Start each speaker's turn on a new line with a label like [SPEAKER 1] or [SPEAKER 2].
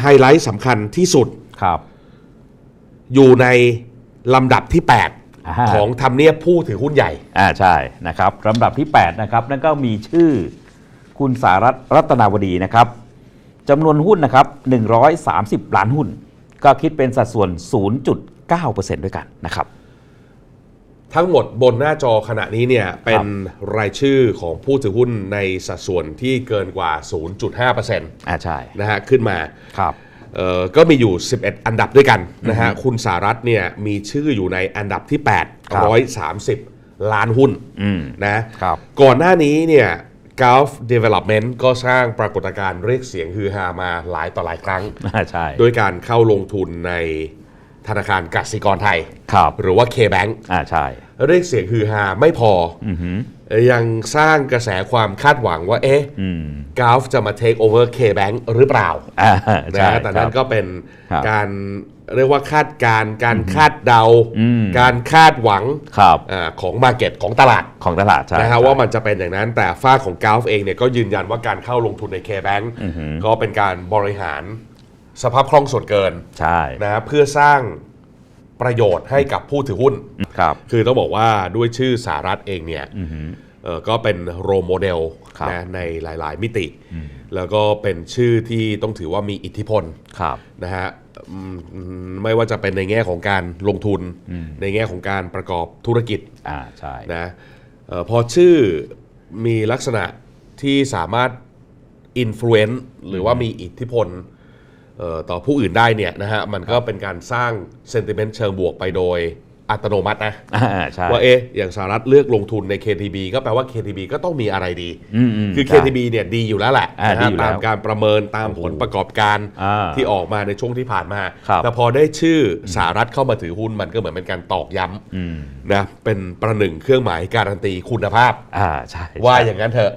[SPEAKER 1] ไฮไลท์สำคัญที่สุด
[SPEAKER 2] ครับ
[SPEAKER 1] อยู่ในลำดับที่
[SPEAKER 2] อ่า
[SPEAKER 1] 8ของทำเนียบผู้ถือหุ้นใหญ่
[SPEAKER 2] อ่าใช่นะครับลำดับที่ 8 นะครับ นั่นก็มีชื่อคุณสารัตน์รัตนาวดีนะครับจำนวนหุ้นนะครับ 130 ล้านหุ้น ก็คิดเป็นสัดส่วน 0.9%ด้วยกันนะครับ
[SPEAKER 1] ทั้งหมดบนหน้าจอขณะนี้เนี่ยเป็นรายชื่อของผู้ถือหุ้นในสัดส่วนที่เกินกว่า 0.5%น
[SPEAKER 2] อ่าใช่ะ
[SPEAKER 1] ฮะขึ้นมา
[SPEAKER 2] ครับ
[SPEAKER 1] เอ่อก็มีอยู่ 11 อันดับด้วยกันนะฮะคุณสารัตน์เนี่ยมีชื่ออยู่ในอันดับที่ 8 130 ล้านหุ้น
[SPEAKER 2] อืม
[SPEAKER 1] นะครับก่อนหน้านี้เนี่ย Gulf Development ก็สร้างปรากฏการณ์เรียกเสียงฮือฮามาหลายต่อหลายครั้ง
[SPEAKER 2] อ่าใช่
[SPEAKER 1] ด้วยการเข้าลงทุนในธนาคารกสิกรไทย
[SPEAKER 2] ครับ
[SPEAKER 1] หรือว่า K-Bank
[SPEAKER 2] อ่าใช่
[SPEAKER 1] เรียกเสียงฮือฮาไม่พออ
[SPEAKER 2] อือหือ
[SPEAKER 1] ยังสร้างกระแสความคาดหวังว่าเอ๊ะ
[SPEAKER 2] อืม
[SPEAKER 1] กาฟจะมา take over K-Bank หรือเปล่า
[SPEAKER 2] อ่า
[SPEAKER 1] นะ
[SPEAKER 2] ใช่
[SPEAKER 1] ฮะแต่นั่น
[SPEAKER 2] ครับ
[SPEAKER 1] ก็เป็น
[SPEAKER 2] ครับ
[SPEAKER 1] การเรียกว่าคาดการณ์การคาดเดา
[SPEAKER 2] อืม
[SPEAKER 1] การคาดหวัง
[SPEAKER 2] ครับ
[SPEAKER 1] อาของมาเก็ตของตลาด
[SPEAKER 2] ของตลาดใช่
[SPEAKER 1] นะฮะ
[SPEAKER 2] ใช่
[SPEAKER 1] ว่ามันจะเป็นอย่างนั้นแต่ฝ้ากของกาฟเองเนี่ยก็ยืนยันว่าการเข้าลงทุนใน K-Bank
[SPEAKER 2] อือหือ
[SPEAKER 1] ก็เป็นการบริหารสภาพคล่องส่วนเกิน
[SPEAKER 2] ใช่
[SPEAKER 1] นะฮะเพื่อสร้าง ประโยชน์ให้กับผู้ถือหุ้น
[SPEAKER 2] ครับ
[SPEAKER 1] คือต้องบอกว่าด้วยชื่อสารัฐเองเนี่ย
[SPEAKER 2] อือหือ
[SPEAKER 1] เอ่อก็เป็นโรโมเดล
[SPEAKER 2] ครับ
[SPEAKER 1] นะในหลาย ๆ มิติแล้วก็เป็นชื่อที่ต้องถือว่ามีอิทธิพล
[SPEAKER 2] ครับ
[SPEAKER 1] นะฮะอืมไม่ว่าจะเป็นในแง่ของการลงทุนในแง่ของการประกอบธุรกิจ
[SPEAKER 2] อ่าใช่
[SPEAKER 1] นะเออพอชื่อมีลักษณะที่สามารถอิม l u เ n น e หรือว่ามีอิทธิพลเอ่อ ต่อผู้อื่นได้เนี่ยนะฮะมันก็เป็นการสร้างเซนติเมนต์เชิงบวกไปโดยอัตโนมัตินะ
[SPEAKER 2] อ่าใช่
[SPEAKER 1] ว่าเอ๊ะอย่างสหรัฐเลือกลงทุนใน KTB ก็แปลว่า KTB ก็ต้องมีอะไรดี
[SPEAKER 2] อืมอืม
[SPEAKER 1] คือ
[SPEAKER 2] ใช่
[SPEAKER 1] KTB เนี่ยดีอยู่แล้วแหละ
[SPEAKER 2] อ่า
[SPEAKER 1] นะ
[SPEAKER 2] ดี
[SPEAKER 1] ฮะ
[SPEAKER 2] อยู่แล้ว
[SPEAKER 1] ตามการประเมินตามผลประกอบการ
[SPEAKER 2] อ่า
[SPEAKER 1] ที่ออกมาในช่วงที่ผ่านมา
[SPEAKER 2] ครับ
[SPEAKER 1] แต่พอได้ชื่อสหรัฐเข้ามาถือหุ้นมันก็เหมือนเป็นการตอกย้
[SPEAKER 2] อืมำ
[SPEAKER 1] นะเป็นประหนึ่งเครื่องหมายการันตีคุณภาพ
[SPEAKER 2] อ่าใช่
[SPEAKER 1] ว่า
[SPEAKER 2] ใช่
[SPEAKER 1] อย่างนั้นเถอะ